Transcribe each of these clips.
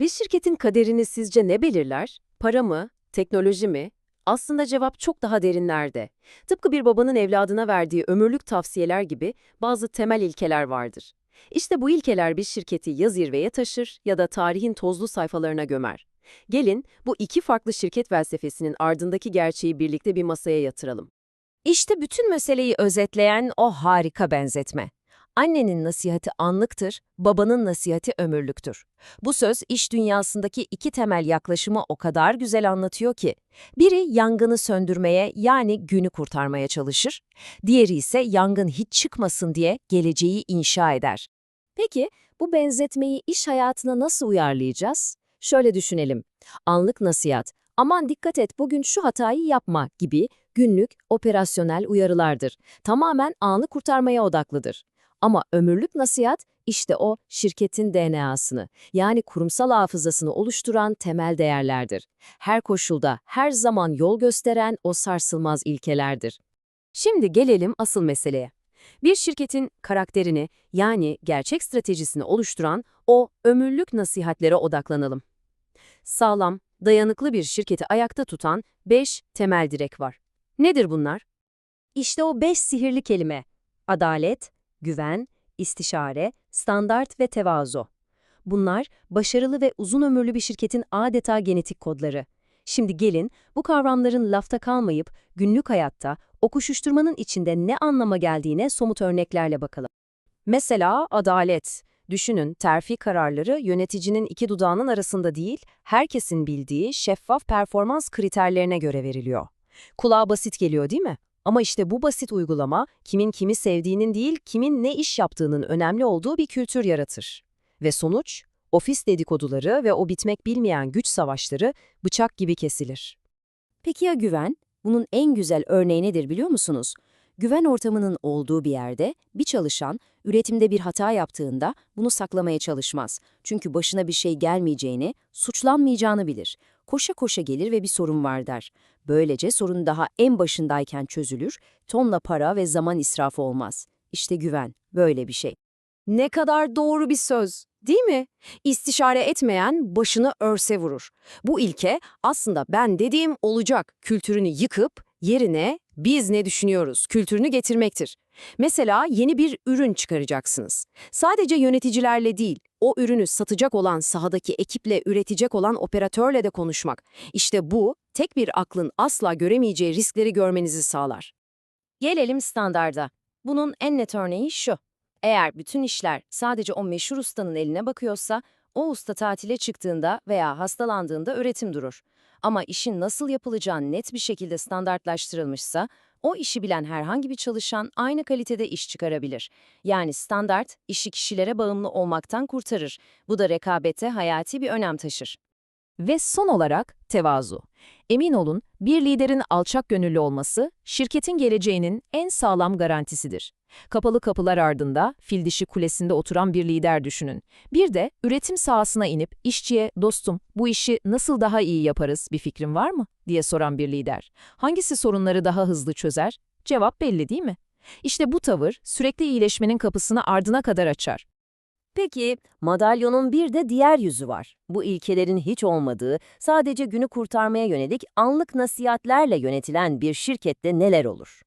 Bir şirketin kaderini sizce ne belirler? Para mı? Teknoloji mi? Aslında cevap çok daha derinlerde. Tıpkı bir babanın evladına verdiği ömürlük tavsiyeler gibi bazı temel ilkeler vardır. İşte bu ilkeler bir şirketi ya zirveye taşır ya da tarihin tozlu sayfalarına gömer. Gelin bu iki farklı şirket felsefesinin ardındaki gerçeği birlikte bir masaya yatıralım. İşte bütün meseleyi özetleyen o harika benzetme. Annenin nasihati anlıktır, babanın nasihati ömürlüktür. Bu söz iş dünyasındaki iki temel yaklaşımı o kadar güzel anlatıyor ki. Biri yangını söndürmeye yani günü kurtarmaya çalışır, diğeri ise yangın hiç çıkmasın diye geleceği inşa eder. Peki bu benzetmeyi iş hayatına nasıl uyarlayacağız? Şöyle düşünelim. Anlık nasihat, aman dikkat et bugün şu hatayı yapma gibi günlük, operasyonel uyarılardır. Tamamen anı kurtarmaya odaklıdır. Ama ömürlük nasihat işte o şirketin DNA'sını yani kurumsal hafızasını oluşturan temel değerlerdir. Her koşulda, her zaman yol gösteren o sarsılmaz ilkelerdir. Şimdi gelelim asıl meseleye. Bir şirketin karakterini yani gerçek stratejisini oluşturan o ömürlük nasihatlere odaklanalım. Sağlam, dayanıklı bir şirketi ayakta tutan 5 temel direk var. Nedir bunlar? İşte o beş sihirli kelime. Adalet, güven, istişare, standart ve tevazu. Bunlar başarılı ve uzun ömürlü bir şirketin adeta genetik kodları. Şimdi gelin bu kavramların lafta kalmayıp günlük hayatta o koşuşturmanın içinde ne anlama geldiğine somut örneklerle bakalım. Mesela adalet. Düşünün terfi kararları yöneticinin iki dudağının arasında değil, herkesin bildiği şeffaf performans kriterlerine göre veriliyor. Kulağa basit geliyor değil mi? Ama işte bu basit uygulama kimin kimi sevdiğinin değil, kimin ne iş yaptığının önemli olduğu bir kültür yaratır. Ve sonuç, ofis dedikoduları ve o bitmek bilmeyen güç savaşları bıçak gibi kesilir. Peki ya güven? Bunun en güzel örneği nedir biliyor musunuz? Güven ortamının olduğu bir yerde bir çalışan üretimde bir hata yaptığında bunu saklamaya çalışmaz. Çünkü başına bir şey gelmeyeceğini, suçlanmayacağını bilir. Koşa koşa gelir ve bir sorun var der. Böylece sorun daha en başındayken çözülür, tonla para ve zaman israfı olmaz. İşte güven, böyle bir şey. Ne kadar doğru bir söz, değil mi? İstişare etmeyen başını örse vurur. Bu ilke aslında ben dediğim olacak kültürünü yıkıp yerine biz ne düşünüyoruz kültürünü getirmektir. Mesela yeni bir ürün çıkaracaksınız. Sadece yöneticilerle değil, o ürünü satacak olan sahadaki ekiple üretecek olan operatörle de konuşmak. İşte bu, tek bir aklın asla göremeyeceği riskleri görmenizi sağlar. Gelelim standarda. Bunun en net örneği şu. Eğer bütün işler sadece o meşhur ustanın eline bakıyorsa, o usta tatile çıktığında veya hastalandığında üretim durur. Ama işin nasıl yapılacağı net bir şekilde standartlaştırılmışsa, o işi bilen herhangi bir çalışan aynı kalitede iş çıkarabilir. Yani standart, işi kişilere bağımlı olmaktan kurtarır. Bu da rekabete hayati bir önem taşır. Ve son olarak tevazu. Emin olun, bir liderin alçak gönüllü olması, şirketin geleceğinin en sağlam garantisidir. Kapalı kapılar ardında, fil dişi kulesinde oturan bir lider düşünün. Bir de üretim sahasına inip işçiye, dostum bu işi nasıl daha iyi yaparız bir fikrin var mı? diye soran bir lider. Hangisi sorunları daha hızlı çözer? Cevap belli değil mi? İşte bu tavır sürekli iyileşmenin kapısını ardına kadar açar. Peki, madalyonun bir de diğer yüzü var. Bu ilkelerin hiç olmadığı, sadece günü kurtarmaya yönelik anlık nasihatlerle yönetilen bir şirkette neler olur?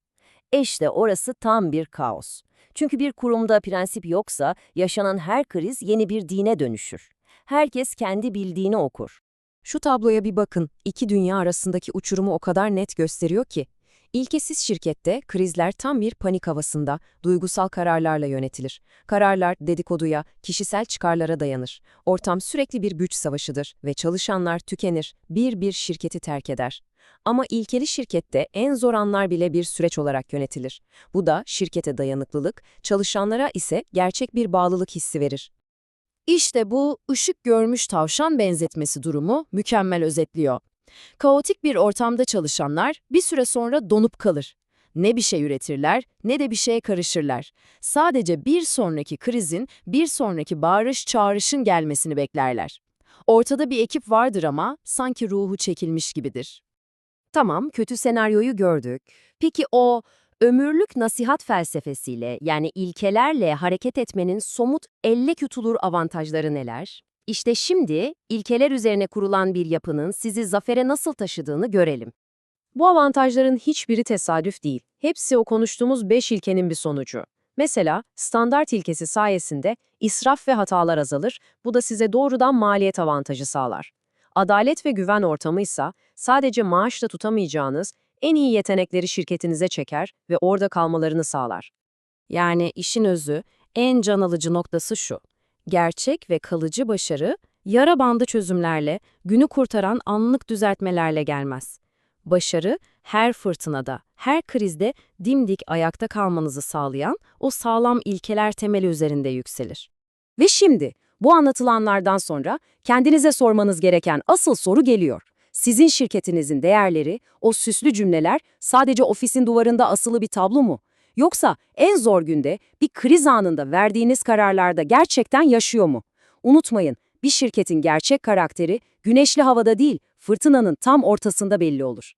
İşte orası tam bir kaos. Çünkü bir kurumda prensip yoksa yaşanan her kriz yeni bir dine dönüşür. Herkes kendi bildiğini okur. Şu tabloya bir bakın. İki dünya arasındaki uçurumu o kadar net gösteriyor ki. İlkesiz şirkette krizler tam bir panik havasında, duygusal kararlarla yönetilir. Kararlar dedikoduya, kişisel çıkarlara dayanır. Ortam sürekli bir güç savaşıdır ve çalışanlar tükenir, bir bir şirketi terk eder. Ama ilkeli şirkette en zor anlar bile bir süreç olarak yönetilir. Bu da şirkete dayanıklılık, çalışanlara ise gerçek bir bağlılık hissi verir. İşte bu ışık görmüş tavşan benzetmesi durumu mükemmel özetliyor. Kaotik bir ortamda çalışanlar bir süre sonra donup kalır. Ne bir şey üretirler ne de bir şeye karışırlar. Sadece bir sonraki krizin, bir sonraki bağırış çağrışın gelmesini beklerler. Ortada bir ekip vardır ama sanki ruhu çekilmiş gibidir. Tamam, kötü senaryoyu gördük. Peki o ömürlük nasihat felsefesiyle yani ilkelerle hareket etmenin somut elle tutulur avantajları neler? İşte şimdi ilkeler üzerine kurulan bir yapının sizi zafere nasıl taşıdığını görelim. Bu avantajların hiçbiri tesadüf değil. Hepsi o konuştuğumuz 5 ilkenin bir sonucu. Mesela standart ilkesi sayesinde israf ve hatalar azalır, bu da size doğrudan maliyet avantajı sağlar. Adalet ve güven ortamı ise sadece maaşla tutamayacağınız en iyi yetenekleri şirketinize çeker ve orada kalmalarını sağlar. Yani işin özü, en can alıcı noktası şu. Gerçek ve kalıcı başarı, yara bandı çözümlerle, günü kurtaran anlık düzeltmelerle gelmez. Başarı, her fırtınada, her krizde dimdik ayakta kalmanızı sağlayan o sağlam ilkeler temeli üzerinde yükselir. Ve şimdi, bu anlatılanlardan sonra kendinize sormanız gereken asıl soru geliyor. Sizin şirketinizin değerleri, o süslü cümleler sadece ofisin duvarında asılı bir tablo mu? Yoksa en zor günde, bir kriz anında verdiğiniz kararlarda gerçekten yaşıyor mu? Unutmayın, bir şirketin gerçek karakteri güneşli havada değil, fırtınanın tam ortasında belli olur.